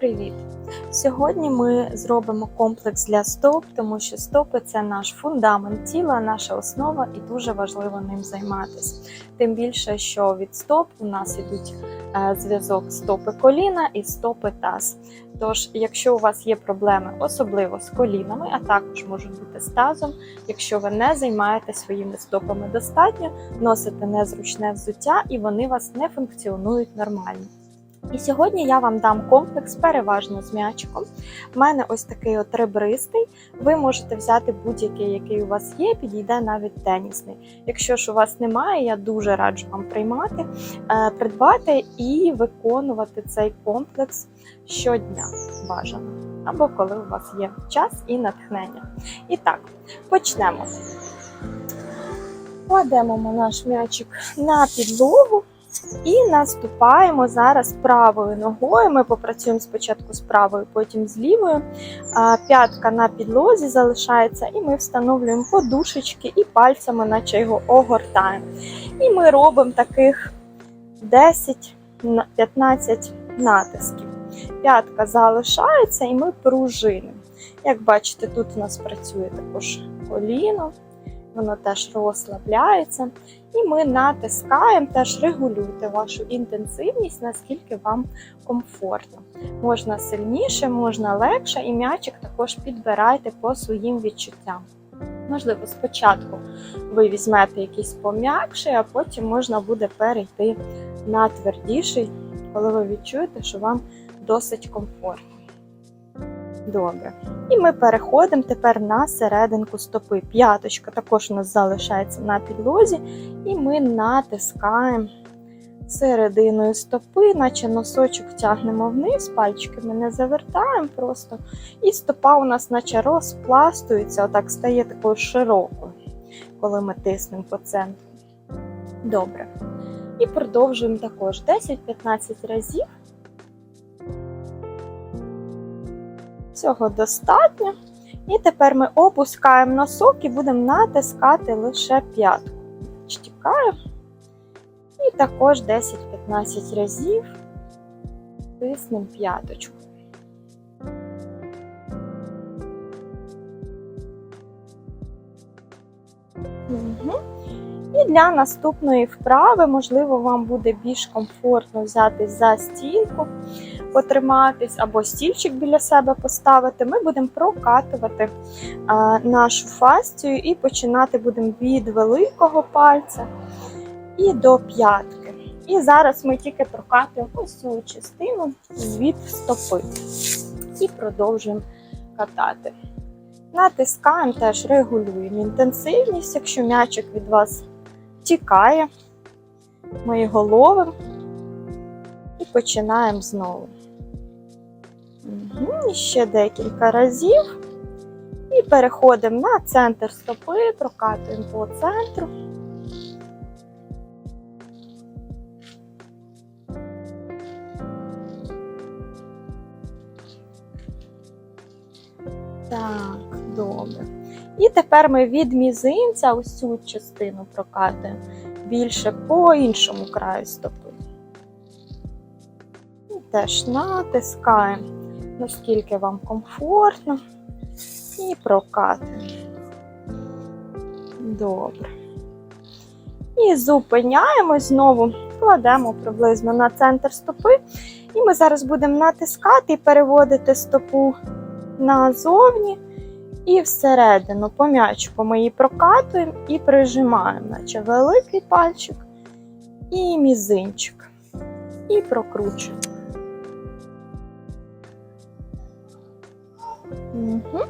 Привіт! Сьогодні ми зробимо комплекс для стоп, тому що стопи це наш фундамент тіла, наша основа, і дуже важливо ним займатися. Тим більше, що від стоп у нас ідуть е, зв'язок стопи коліна і стопи таз. Тож, якщо у вас є проблеми, особливо з колінами, а також можуть бути з тазом, якщо ви не займаєтесь своїми стопами достатньо, носите незручне взуття і вони вас не функціонують нормально. І сьогодні я вам дам комплекс переважно з м'ячиком. У мене ось такий от ребристий. Ви можете взяти будь-який, який у вас є, підійде навіть тенісний. Якщо ж у вас немає, я дуже раджу вам приймати, е, придбати і виконувати цей комплекс щодня бажано. Або коли у вас є час і натхнення. І так, почнемо. Кладемо наш м'ячик на підлогу. І наступаємо зараз правою ногою. Ми попрацюємо спочатку з правою, потім з лівою. П'ятка на підлозі залишається, і ми встановлюємо подушечки і пальцями, наче його огортаємо. І ми робимо таких 10-15 натисків. П'ятка залишається, і ми пружинимо. Як бачите, тут у нас працює також коліно, воно теж розслабляється. І ми натискаємо, теж регулюйте вашу інтенсивність, наскільки вам комфортно. Можна сильніше, можна легше, і м'ячик також підбирайте по своїм відчуттям. Можливо, спочатку ви візьмете якийсь пом'якший, а потім можна буде перейти на твердіший, коли ви відчуєте, що вам досить комфортно. Добре. І ми переходимо тепер на серединку стопи. П'яточка також у нас залишається на підлозі, і ми натискаємо серединою стопи, наче носочок тягнемо вниз, пальчики ми не завертаємо просто. І стопа у нас наче розпластується, отак стає такою широкою, коли ми тиснемо по центру. Добре. І продовжуємо також 10-15 разів. Цього достатньо. І тепер ми опускаємо носок і будемо натискати лише п'ятку. Штікаю. І також 10-15 разів тиснемо п'яточку. Угу. І для наступної вправи, можливо, вам буде більш комфортно взятись за стінку, потриматись або стільчик біля себе поставити. Ми будемо прокатувати нашу фасцію і починати будемо від великого пальця і до п'ятки. І зараз ми тільки прокатуємо ось цю частину від стопи і продовжуємо катати. Натискаємо, теж регулюємо інтенсивність, якщо м'ячик від вас тікає, ми його ловимо і починаємо знову. Угу, ще декілька разів. І переходимо на центр стопи, прокатуємо по центру. Так, добре. І тепер ми від мізинця ось частину прокатуємо більше по іншому краю стопи. І теж натискаємо, наскільки вам комфортно, і прокатуємо. Добре. І зупиняємось знову, кладемо приблизно на центр стопи. І ми зараз будемо натискати і переводити стопу назовні. І всередину по м'ячику ми її прокатуємо і прижимаємо, наче великий пальчик і мізинчик. І прокручуємо. Угу.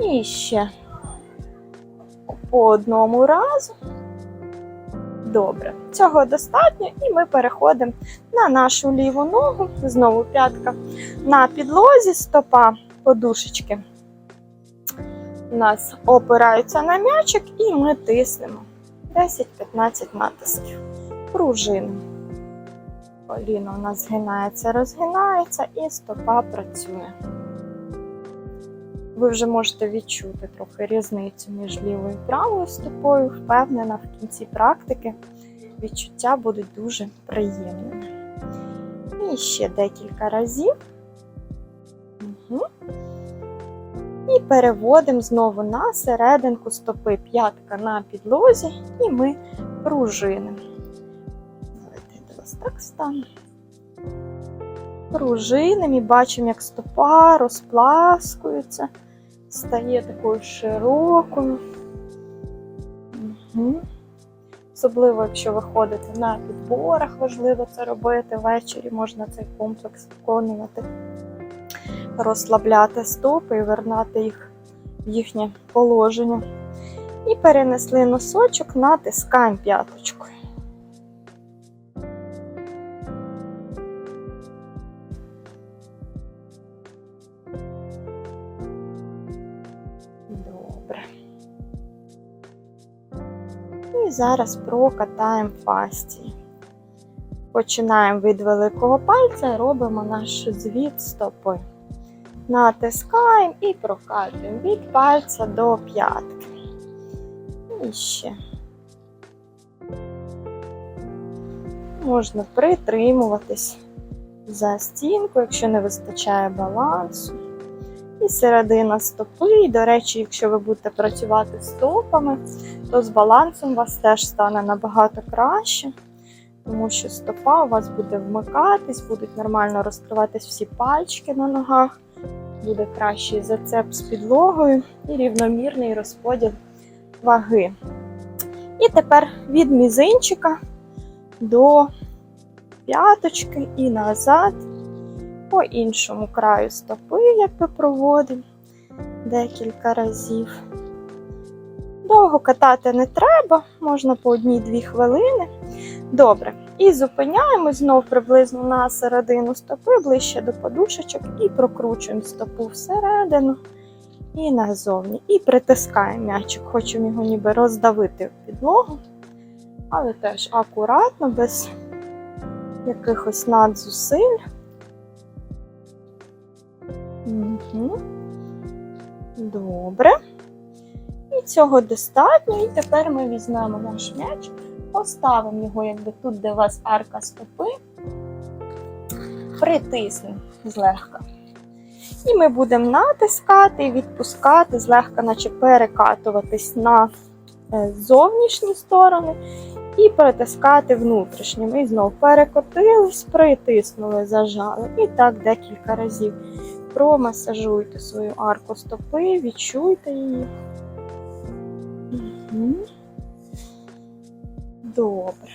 І ще по одному разу. Добре, цього достатньо, і ми переходимо на нашу ліву ногу, знову п'ятка на підлозі, стопа подушечки у нас опираються на м'ячик і ми тиснемо 10-15 натисків. Пружини. Коліно у нас згинається, розгинається і стопа працює. Ви вже можете відчути трохи різницю між лівою і правою стопою. Впевнена, в кінці практики відчуття будуть дуже приємними. І ще декілька разів. Угу. І переводимо знову на серединку стопи п'ятка на підлозі, і ми пружинимо. Давайте я до вас так встану. Пружинимо і бачимо, як стопа розпласкується, стає такою широкою. Угу. Особливо, якщо ви ходите на підборах, важливо це робити. Ввечері можна цей комплекс виконувати, розслабляти стопи і вернати їх в їхнє положення. І перенесли носочок, натискаємо п'яточкою. Зараз прокатаємо фасції. Починаємо від великого пальця, робимо наш звід стопи. Натискаємо і прокатуємо від пальця до п'ятки. І ще. Можна притримуватись за стінку, якщо не вистачає балансу. І середина стопи. І, до речі, якщо ви будете працювати стопами, то з балансом у вас теж стане набагато краще, тому що стопа у вас буде вмикатись, будуть нормально розкриватись всі пальчики на ногах, буде кращий зацеп з підлогою і рівномірний розподіл ваги. І тепер від мізинчика до п'яточки і назад по іншому краю стопи, якби проводимо декілька разів. Довго катати не треба, можна по одній-дві хвилини. Добре. І зупиняємо знов приблизно на середину стопи, ближче до подушечок, і прокручуємо стопу всередину і назовні. І притискаємо м'ячик. Хочемо його ніби роздавити в підлогу, але теж акуратно, без якихось надзусиль. Угу. Добре. І цього достатньо. І тепер ми візьмемо наш м'яч, поставимо його якби тут, де у вас арка стопи, притиснемо злегка. І ми будемо натискати і відпускати, злегка, наче перекатуватись на е, зовнішні сторони і притискати внутрішніми. І знову перекотились, притиснули, зажали. І так декілька разів. Промасажуйте свою арку стопи, відчуйте її. Добре.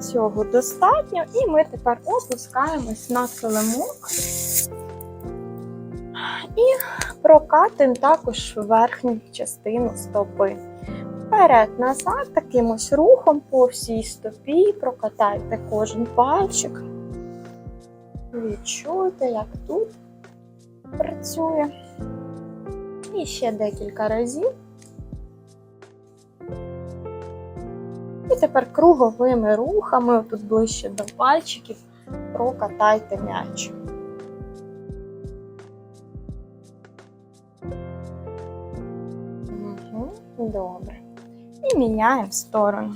Цього достатньо, і ми тепер опускаємось на килимок і прокатимо також верхню частину стопи. Вперед, назад, таким рухом по всій стопі, прокатайте кожен пальчик. Відчуйте, як тут працює. І ще декілька разів. І тепер круговими рухами, тут ближче до пальчиків, прокатайте м'яч. Угу, Добре. І міняємо сторону.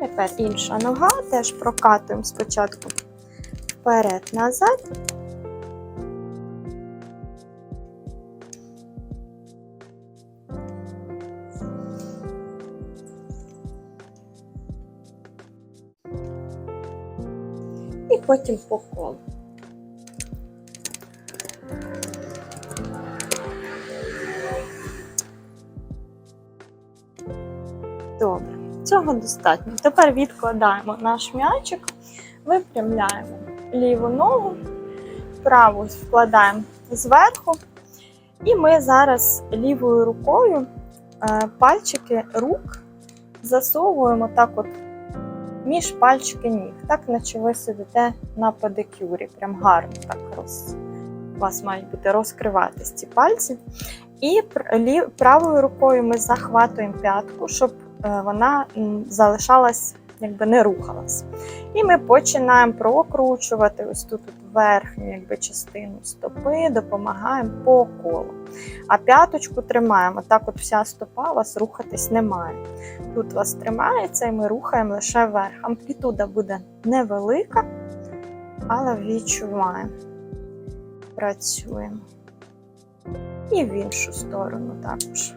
Тепер інша нога, теж прокатуємо спочатку вперед, назад. І потім по колу. Добре, цього достатньо. Тепер відкладаємо наш м'ячик, випрямляємо ліву ногу, праву вкладаємо зверху. І ми зараз лівою рукою е, пальчики рук засовуємо так от між пальчики ніг, так наче ви сидите на педикюрі. Прям гарно так роз... у вас мають бути розкриватись ці пальці. І пр- правою рукою ми захватуємо п'ятку, щоб е, вона залишалась, якби не рухалась. І ми починаємо прокручувати ось тут верхню якби, частину стопи, допомагаємо по колу. А п'яточку тримаємо. Так от вся стопа у вас рухатись не має. Тут у вас тримається і ми рухаємо лише вверх. Амплітуда буде невелика, але відчуваємо. Працюємо. І в іншу сторону також.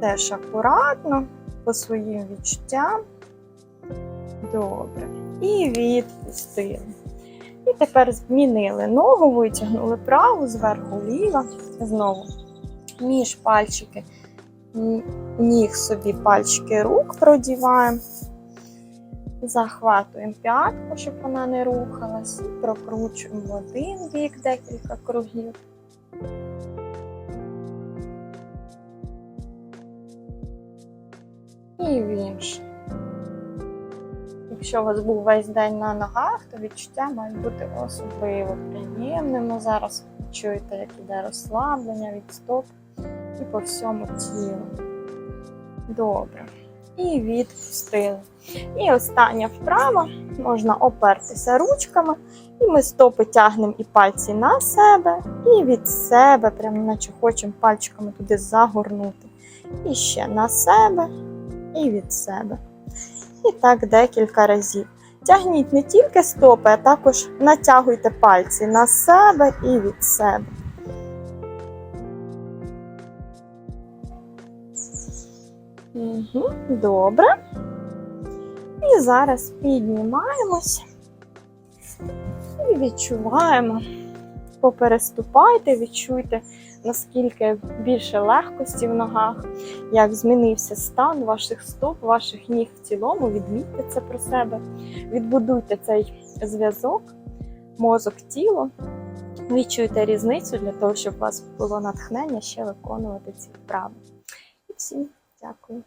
Теж акуратно, по своїм відчуттям. Добре. І відпустили. І тепер змінили ногу, витягнули праву, зверху ліва. Знову між пальчики ніг собі пальчики рук продіваємо. Захватуємо п'ятку, щоб вона не рухалась, прокручуємо в один бік декілька кругів. В інший. Якщо у вас був весь день на ногах, то відчуття мають бути особливо приємними. Зараз чуєте, як іде розслаблення від стоп і по всьому тілу. Добре. І відпустили. І остання вправа можна опертися ручками, і ми стопи тягнемо і пальці на себе, і від себе, прямо наче хочемо пальчиками туди загорнути. І ще на себе, і від себе. І так декілька разів. Тягніть не тільки стопи, а також натягуйте пальці на себе і від себе. Угу, добре. І зараз піднімаємось і відчуваємо. Попереступайте, відчуйте, наскільки більше легкості в ногах, як змінився стан ваших стоп, ваших ніг в цілому. Відмітьте це про себе, відбудуйте цей зв'язок, мозок, тіло. Відчуйте різницю для того, щоб у вас було натхнення ще виконувати ці вправи. І всім дякую.